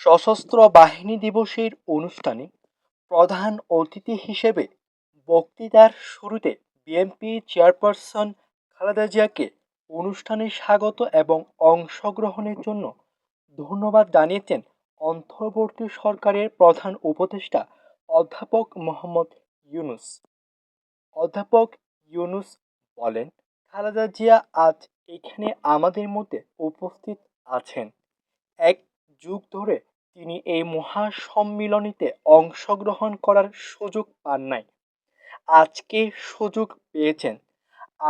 সশস্ত্র বাহিনী দিবসের অনুষ্ঠানে প্রধান অতিথি হিসেবে বক্তৃতার শুরুতে বিএনপি চেয়ারপারসন খালেদা জিয়াকে অনুষ্ঠানে স্বাগত এবং অংশগ্রহণের জন্য ধন্যবাদ জানিয়েছেন অন্তর্বর্তী সরকারের প্রধান উপদেষ্টা অধ্যাপক মোহাম্মদ ইউনুস। অধ্যাপক ইউনুস বলেন, খালেদা জিয়া আজ এখানে আমাদের মধ্যে উপস্থিত আছেন। এক যুগ ধরে তিনি এই মহাসম্মিলনীতে অংশগ্রহণ করার সুযোগ পান নাই। আজকে সুযোগ পেয়েছেন।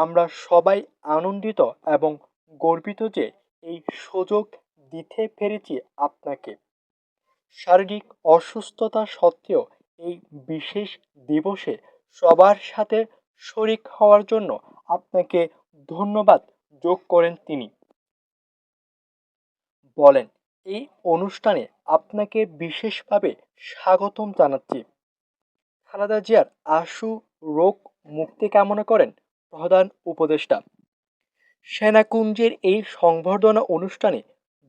আমরা সবাই আনন্দিত এবং গর্বিত যে এই সুযোগ দিতে পেরেছি আপনাকে। শারীরিক অসুস্থতা সত্ত্বেও এই বিশেষ দিবসে সবার সাথে শরিক হওয়ার জন্য আপনাকে ধন্যবাদ যোগ করেন তিনি। বলেন এই অনুষ্ঠানে আপনাকে বিশেষভাবে স্বাগতম জানাচ্ছি। খালেদা জিয়ার আশু রোগ মুক্তি কামনা করেন প্রধান উপদেষ্টা। সেনাকুঞ্জের এই সংবর্ধনা অনুষ্ঠানে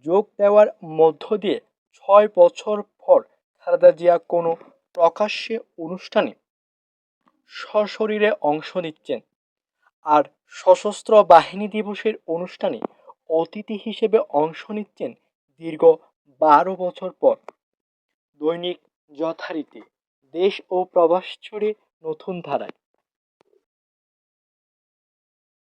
যোগ দেওয়ার মধ্য দিয়ে ছয় বছর পর খালেদা জিয়া কোনো প্রকাশ্যে অনুষ্ঠানে সশরীরে অংশ নিচ্ছেন। আর সশস্ত্র বাহিনী দিবসের অনুষ্ঠানে অতিথি হিসেবে অংশ নিচ্ছেন দীর্ঘ বারো বছর পর দৈনিক যথারীতি দেশ ও প্রবাস ছড়ে নতুন ধারায়